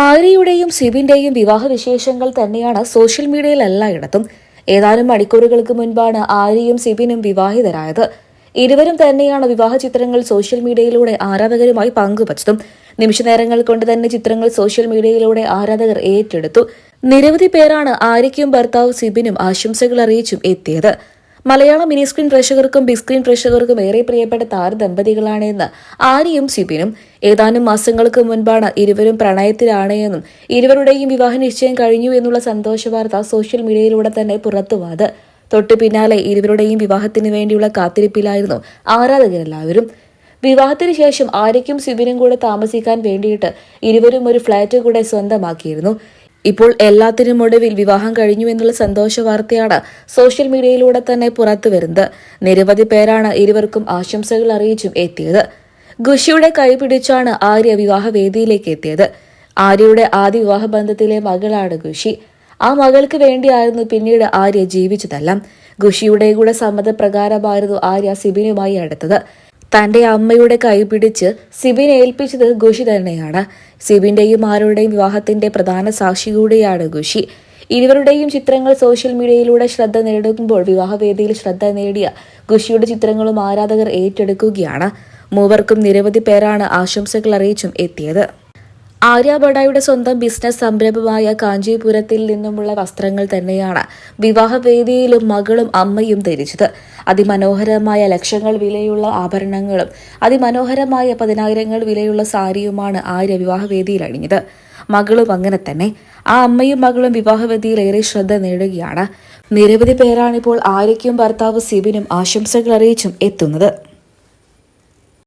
ആര്യയുടെയും സിബിന്റെയും വിവാഹ വിശേഷങ്ങൾ തന്നെയാണ് സോഷ്യൽ മീഡിയയിൽ എല്ലായിടത്തും. ഏതാനും മണിക്കൂറുകൾക്ക് മുൻപാണ് ആര്യയും സിബിനും വിവാഹിതരായത്. ഇരുവരും തന്നെയാണ് വിവാഹ ചിത്രങ്ങൾ സോഷ്യൽ മീഡിയയിലൂടെ ആരാധകരുമായി പങ്കുവച്ചതും. നിമിഷനേരങ്ങൾ കൊണ്ട് തന്നെ ചിത്രങ്ങൾ സോഷ്യൽ മീഡിയയിലൂടെ ആരാധകർ ഏറ്റെടുത്തു. നിരവധി പേരാണ് ആര്യയ്ക്കും ഭർത്താവ് സിബിനും ആശംസകൾ അറിയിച്ചും എത്തിയത്. മലയാള മിനി സ്ക്രീൻ പ്രേക്ഷകർക്കും ബിഗ് സ്ക്രീൻ പ്രേക്ഷകർക്കും ഏറെ പ്രിയപ്പെട്ട താരദമ്പതികളാണ് എന്ന് ആര്യയും സിബിനും. ഏതാനും മാസങ്ങൾക്ക് മുൻപാണ് ഇരുവരും പ്രണയത്തിലാണ് എന്നും ഇരുവരുടെയും വിവാഹ നിശ്ചയം കഴിഞ്ഞു എന്നുള്ള സന്തോഷ വാർത്ത സോഷ്യൽ മീഡിയയിലൂടെ തന്നെ പുറത്തുവാത്. തൊട്ടു പിന്നാലെ ഇരുവരുടെയും വിവാഹത്തിന് വേണ്ടിയുള്ള കാത്തിരിപ്പിലായിരുന്നു ആരാധകരെല്ലാവരും. വിവാഹത്തിന് ശേഷം ആര്യയ്ക്കും സിബിനും കൂടെ താമസിക്കാൻ വേണ്ടിയിട്ട് ഇരുവരും ഒരു ഫ്ളാറ്റ് കൂടെ സ്വന്തമാക്കിയിരുന്നു. ഇപ്പോൾ എല്ലാത്തിനും ഒടുവിൽ വിവാഹം കഴിഞ്ഞു എന്നുള്ള സന്തോഷ വാർത്തയാണ് സോഷ്യൽ മീഡിയയിലൂടെ തന്നെ പുറത്തു വരുന്നത്. നിരവധി പേരാണ് ഇരുവർക്കും ആശംസകൾ അറിയിച്ചും എത്തിയത്. ഖുഷിയുടെ കൈപിടിച്ചാണ് ആര്യ വിവാഹവേദിയിലേക്ക് എത്തിയത്. ആര്യയുടെ ആദ്യ വിവാഹ ബന്ധത്തിലെ മകളാണ് ഖുഷി. ആ മകൾക്ക് വേണ്ടിയായിരുന്നു പിന്നീട് ആര്യ ജീവിച്ചതെല്ലാം. ഖുഷിയുടെ കൂടെ സമ്മതപ്രകാരമായിരുന്നു ആര്യ സിബിനുമായി അടുത്തത്. തന്റെ അമ്മയുടെ കൈ പിടിച്ച് സിബിനെ ഏൽപ്പിച്ചത് ഖുഷി തന്നെയാണ്. സിബിന്റെയും ആരുടെയും വിവാഹത്തിന്റെ പ്രധാന സാക്ഷി കൂടിയാണ് ഖുഷി. ഇരുവരുടെയും ചിത്രങ്ങൾ സോഷ്യൽ മീഡിയയിലൂടെ ശ്രദ്ധ നേടുമ്പോൾ വിവാഹവേദിയിൽ ശ്രദ്ധ നേടിയ ഖുഷിയുടെ ചിത്രങ്ങളും ആരാധകർ ഏറ്റെടുക്കുകയാണ്. മൂവർക്കും നിരവധി പേരാണ് ആശംസകൾ അറിയിച്ചും എത്തിയത്. ആര്യ സ്വന്തം ബിസിനസ് സംരംഭമായ കാഞ്ചീപുരത്തിൽ നിന്നുമുള്ള വസ്ത്രങ്ങൾ തന്നെയാണ് വിവാഹവേദിയിലും മകളും അമ്മയും ധരിച്ചത്. അതിമനോഹരമായ ലക്ഷങ്ങൾ വിലയുള്ള ആഭരണങ്ങളും അതിമനോഹരമായ പതിനായിരങ്ങൾ വിലയുള്ള സാരിയുമാണ് ആര്യ വിവാഹവേദിയിൽ അണിഞ്ഞത്. മകളും അങ്ങനെ തന്നെ ആ അമ്മയും മകളും വിവാഹവേദിയിൽ ഏറെ ശ്രദ്ധ നേടുകയാണ്. നിരവധി പേരാണിപ്പോൾ ആര്യയ്ക്കും ഭർത്താവ് സിബിനും ആശംസകൾ അറിയിച്ചും എത്തുന്നത്.